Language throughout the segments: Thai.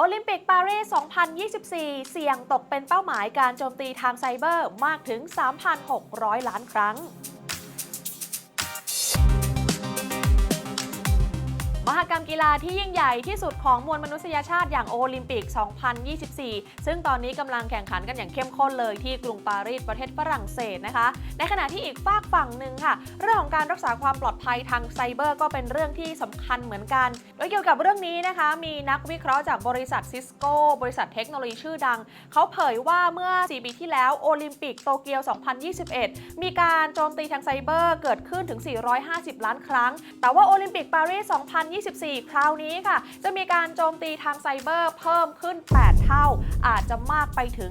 โอลิมปิกปารีส 2024 เสี่ยงตกเป็นเป้าหมายการโจมตีทางไซเบอร์มากถึง 3,600 ล้านครั้ง มหกรรมกีฬาที่ยิ่งใหญ่ที่สุดของมวลมนุษยชาติอย่างโอลิมปิก 2024 ซึ่งตอนนี้กำลังแข่งขันกันอย่างเข้มข้นเลยที่กรุงปารีสประเทศฝรั่งเศสนะคะ ในขณะที่อีกฝากฝั่งหนึ่งค่ะ เรื่องของการรักษาความปลอดภัยทางไซเบอร์ก็เป็นเรื่องที่สำคัญเหมือนกัน โดยเกี่ยวกับเรื่องนี้นะคะ มีนักวิเคราะห์จากบริษัทซิสโกบริษัทเทคโนโลยีชื่อดัง เขาเผยว่าเมื่อ 4 ปีที่แล้วโอลิมปิกโตเกียว 2021 มีการโจมตีทางไซเบอร์เกิดขึ้นถึง 450 ล้านครั้ง แต่ว่าโอลิมปิกปารีส 2024 2024 คราวนี้ค่ะ จะมีการโจมตีทางไซเบอร์เพิ่มขึ้น 8 เท่า อาจจะมากไปถึง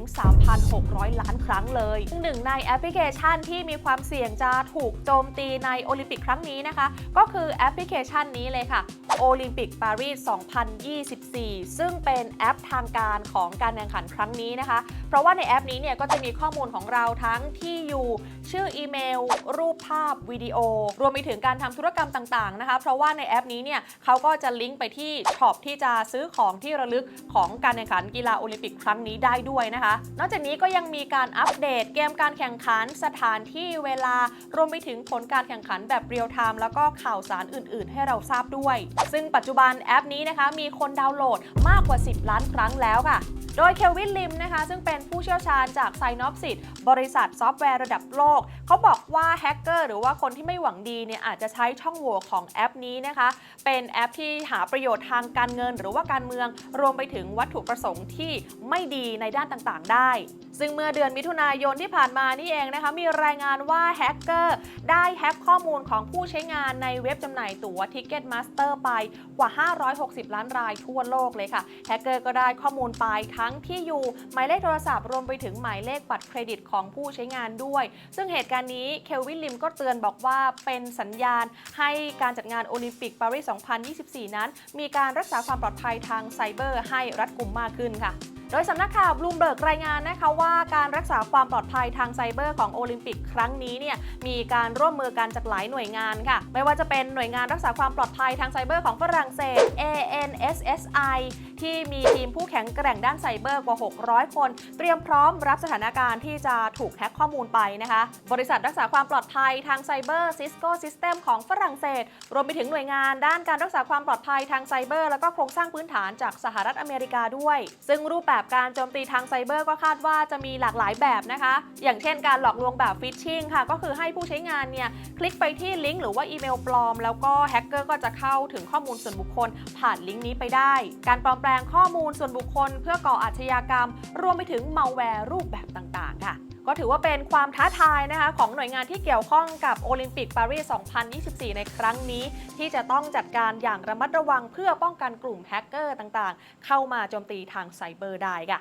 3,600 ล้านครั้งเลยหนึ่งในแอปพลิเคชันที่มีความเสี่ยงจะถูกโจมตีในโอลิมปิกครั้งนี้นะคะ ก็คือแอปพลิเคชันนี้เลยค่ะโอลิมปิกปารีส 2024 ซึ่งเป็นแอปทางการของการแข่งขันครั้งนี้นะคะ เพราะว่าในแอปนี้เนี่ยก็จะมีข้อมูลของเราทั้งที่อยู่ ชื่ออีเมล รูปภาพวิดีโอ รวมไปถึงการทำธุรกรรมต่างๆนะคะ เพราะว่าในแอปนี้เนี่ยเขาก็จะลิงก์ไปที่ช็อปที่จะซื้อของที่ระลึกของการแข่งขันกีฬาโอลิมปิกครั้งนี้ได้ด้วยนะคะ นอกจากนี้ก็ยังมีการอัปเดตเกมการแข่งขันสถานที่เวลารวมไปถึงผลการแข่งขันแบบเรียลไทม์แล้วก็ข่าวสารอื่น ๆ ให้เราทราบด้วย ซึ่งปัจจุบันแอปนี้นะคะมีคนดาวน์โหลดมากกว่า 10 ล้านครั้งแล้วค่ะโดยเคลวินลิมนะคะ ซึ่งเป็นผู้เชี่ยวชาญจากไซนอ p ซิ s บริษัทซอฟต์แวร์ระดับโลก เขาบอกว่าแฮกเกอร์หรือว่าคนที่ไม่หวังดีเนี่ยอาจจะใช้ช่องโหว่ของแอปนี้นะคะ เป็น็นแอปที่หาประโยชน์ทางการเงิน หรือว่าการเมืองรวมไปถึงวัตถุประสงค์ที่ไม่ดีในด้านต่างๆ ได้ ซึ่งเมื่อเดือนมิถุนายนที่ผ่านมานี่เองนะคะมีรายงานว่าแฮกเกอร์ได้แฮกข้อมูลของผู้ใช้งานในเว็บจำหน่ายตั๋ว Ticketmaster ไปกว่า 560 ล้านรายทั่วโลกเลยค่ะแฮกเกอร์ก็ได้ข้อมูลไปทั้งที่อยู่หมายเลขโทรศัพท์รวมไปถึงหมายเลขบัตรเครดิตของผู้ใช้งานด้วย ซึ่งเหตุการณ์นี้เคลวินลิมก็เตือนบอกว่าเป็นสัญญาณให้การจัดงานโอลิมปิกปารีส2024 นั้น มีการรักษาความปลอดภัยทางไซเบอร์ให้รัดกุมมากขึ้นค่ะ โดยสำนักข่าวบลูมเบิร์กรายงานนะคะว่าการรักษาความปลอดภัยทางไซเบอร์ของโอลิมปิกครั้งนี้เนี่ยมีการร่วมมือกันจากหลายหน่วยงานค่ะ ไม่ว่าจะเป็นหน่วยงานรักษาความปลอดภัยทางไซเบอร์ของฝรั่งเศส ANSSI ที่มีทีมผู้แข็งแกร่งด้านไซเบอร์กว่า 600 คน เตรียมพร้อมรับสถานการณ์ที่จะถูกแฮ็กข้อมูลไปนะคะ บริษัทรักษาความปลอดภัยทางไซเบอร์ Cisco System ของฝรั่งเศส รวมไปถึงหน่วยงานด้านการรักษาความปลอดภัยทางไซเบอร์ แล้วก็โครงสร้างพื้นฐานจากสหรัฐอเมริกาด้วย ซึ่งรูปแบบแบบการโจมตีทางไซเบอร์ก็คาดว่าจะมีหลากหลายแบบนะคะ อย่างเช่นการหลอกลวงแบบฟิชชิงค่ะ ก็คือให้ผู้ใช้งานเนี่ยคลิกไปที่ลิงก์หรือว่าอีเมลปลอม แล้วก็แฮกเกอร์ก็จะเข้าถึงข้อมูลส่วนบุคคล ผ่านลิงก์นี้ไปได้ การปลอมแปลงข้อมูลส่วนบุคคล เพื่อก่ออาชญากรรม รวมไปถึงมัลแวร์รูปแบบต่างๆ ค่ะ ก็ถือว่าเป็นความท้าทายนะคะของหน่วยงานที่เกี่ยวข้องกับโอลิมปิกปารีส 2024 ในครั้งนี้ ที่จะต้องจัดการอย่างระมัดระวังเพื่อป้องกันกลุ่มแฮกเกอร์ต่างๆ เข้ามาโจมตีทางไซเบอร์ได้ค่ะ